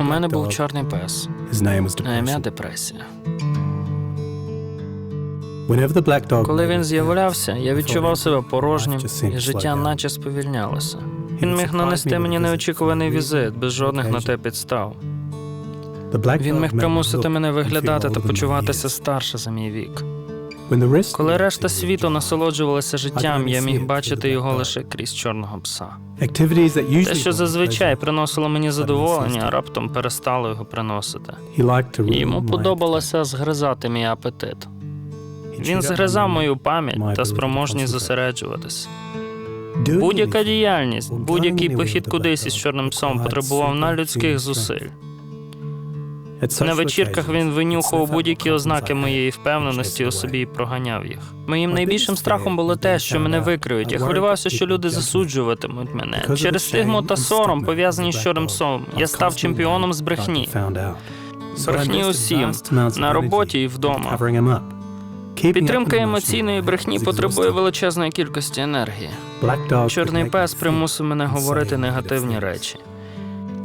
У мене був чорний пес ім'я депресія. Коли він з'являвся, я відчував себе порожнім, і життя наче сповільнялося. Він міг нанести мені неочікуваний візит без жодних на те підстав. Він міг примусити мене виглядати та почуватися старше за мій вік. Коли решта світу насолоджувалася життям, я міг бачити його лише крізь чорного пса. Те, що зазвичай приносило мені задоволення, раптом перестало його приносити. І Йому подобалося згризати мій апетит. Він згризав мою пам'ять та спроможність зосереджуватись. Будь-яка діяльність, будь-який похід кудись із чорним псом потребував надлюдських зусиль. На вечірках він винюхував будь-які ознаки моєї впевненості у собі і проганяв їх. Моїм найбільшим страхом було те, що мене викриють. Я хвилювався, що люди засуджуватимуть мене. Через стигму та сором, пов'язані з чорним псом, я став чемпіоном з брехні. Брехні усім на роботі і вдома. Підтримка емоційної брехні потребує величезної кількості енергії. Чорний пес примусив мене говорити негативні речі.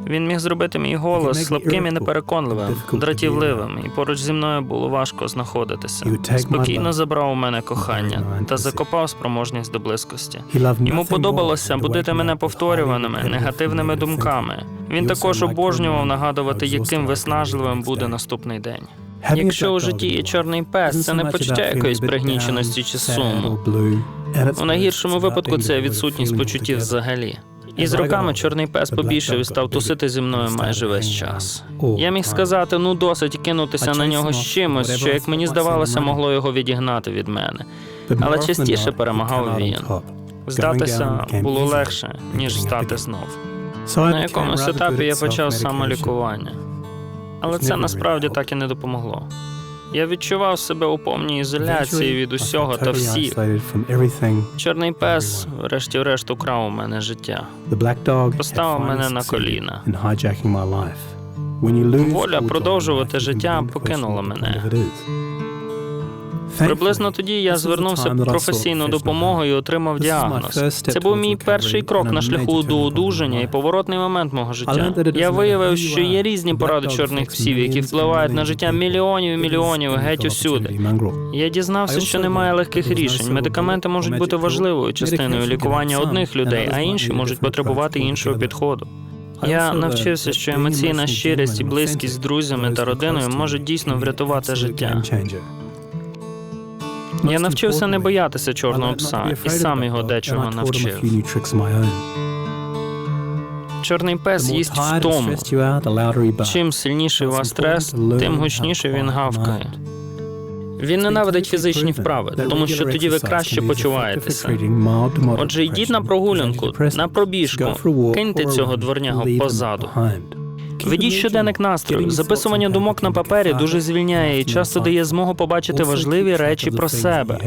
Він міг зробити мій голос слабким і непереконливим, дратівливим, і поруч зі мною було важко знаходитися. Спокійно забрав у мене кохання та закопав спроможність до близькості. Йому подобалося будити мене повторюваними негативними думками. Він також обожнював нагадувати, яким виснажливим буде наступний день. Якщо у житті є чорний пес, це не почуття якоїсь пригніченості чи суму. У найгіршому випадку це відсутність почуттів взагалі. І з роками чорний пес побільшив і став тусити зі мною майже весь час. Я міг сказати, ну досить кинутися на нього з чимось, що, як мені здавалося, могло його відігнати від мене. Але частіше перемагав він. Здатися було легше, ніж стати знов. На якомусь етапі я почав самолікування. Але це насправді так і не допомогло. Я відчував себе у повній ізоляції від усього та всіх. Чорний пес, врешті-решт, украв у мене життя. поставив мене на коліна. Воля продовжувати життя покинула мене. Приблизно тоді я звернувся по професійну допомогу і отримав діагноз. Це був мій перший крок на шляху до одужання і поворотний момент мого життя. Я виявив, що є різні поради чорних псів, які впливають на життя мільйонів і мільйонів геть усюди. Я дізнався, що немає легких рішень. Медикаменти можуть бути важливою частиною лікування одних людей, а інші можуть потребувати іншого підходу. Я навчився, що емоційна щирість і близькість з друзями та родиною можуть дійсно врятувати життя. Я навчився не боятися чорного пса і сам його дечого навчив. Чорний пес їсть втому. Чим сильніший у вас стрес, тим гучніше він гавкає. Він ненавидить фізичні вправи, тому що тоді ви краще почуваєтеся. Отже, йдіть на прогулянку, на пробіжку, киньте цього дворнягу позаду. Ведіть щоденник настрою. Записування думок на папері дуже звільняє і часто дає змогу побачити важливі речі про себе.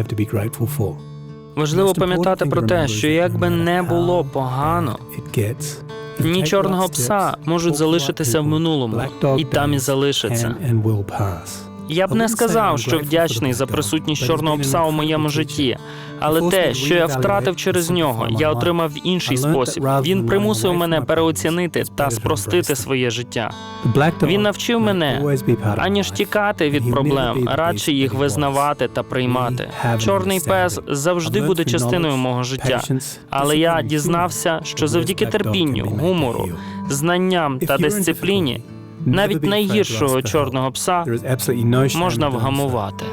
Важливо пам'ятати про те, що як би не було погано, ні чорного пса можуть залишитися в минулому, і там і залишаться. Я б не сказав, що вдячний за присутність чорного пса у моєму житті, але те, що я втратив через нього, я отримав в інший спосіб. Він примусив мене переоцінити та спростити своє життя. Він навчив мене аніж тікати від проблем, радше їх визнавати та приймати. Чорний пес завжди буде частиною мого життя, але я дізнався, що завдяки терпінню, гумору, знанням та дисципліні. Навіть найгіршого чорного пса можна вгамувати.